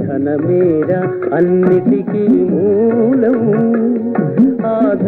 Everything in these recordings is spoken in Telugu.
ధనమేర అన్నిటికీ మూలము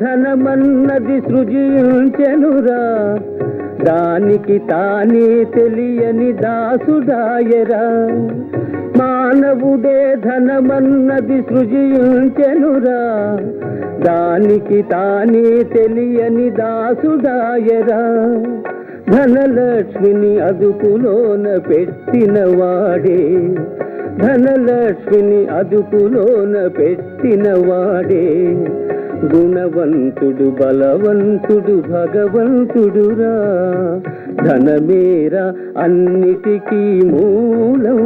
ధనమన్నది సృజించెనురా. దానికి తానే తెలియని దాసుడాయరా మానవుడే ధనమన్నది సృజించెనురా. దానికి తానే తెలియని దాసుడాయరా ధనలక్ష్మిని అదుపులోన పెట్టిన వాడే. ధనలక్ష్మిని అదుపులోన పెట్టిన వాడే. గుణవంతుడు బలవంతుడు భగవంతుడురా. ధనమేరా అన్నిటికీ మూలం.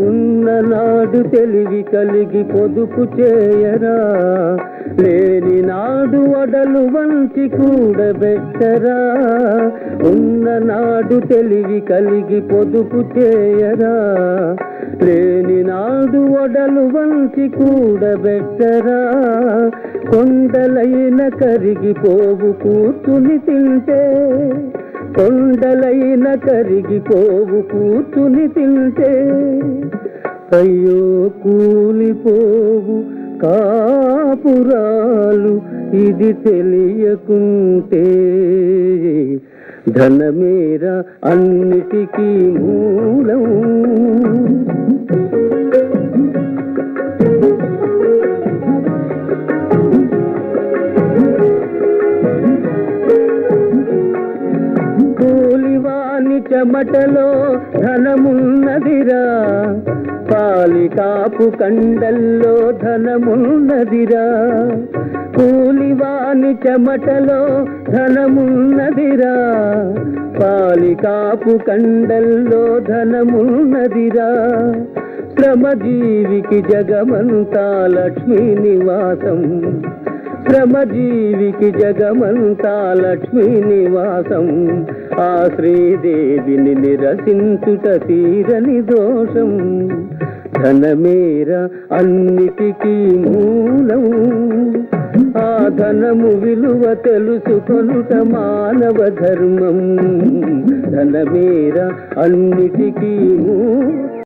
ఉన్ననాడు తెలివి కలిగి పొదుపు చేయరా. లేని నాడు వడలు వంచి కూడబెట్టరా. ఉన్ననాడు తెలివి కలిగి పొదుపు చేయరా. లేని నాడు వడలు వంచి కూడబెట్టరా. కొండలైన కరిగిపోవు కూర్చుని తింటే. కొండలైన కరిగిపోవు కూర్చుని తింటే. అయ్యో కూలిపోవు కాపురాలు ఇది తెలియకుంటే ధనమేర అన్నిటికీ మూలం. చెమటలో ధనమున్నదిరా. పాలికాపు కండల్లో ధనమున్నదిరా. కూలివాని చెమటలో ధనమున్నదిరా. పాలికాపు కండల్లో ధనమున్నదిరా. శ్రమజీవికి జగమంతా లక్ష్మీ నివాసం. శ్రమజీవికి జగమంతా లక్ష్మీ నివాసం. ఆ శ్రీదేవిని నిరసించుట తీరని దోషం. ధనమేర అన్నిటికీ మూలం. ఆ ధనము విలువ తెలుసుకొనుట మానవ ధర్మం. ధనమేర అన్నిటికీ మూ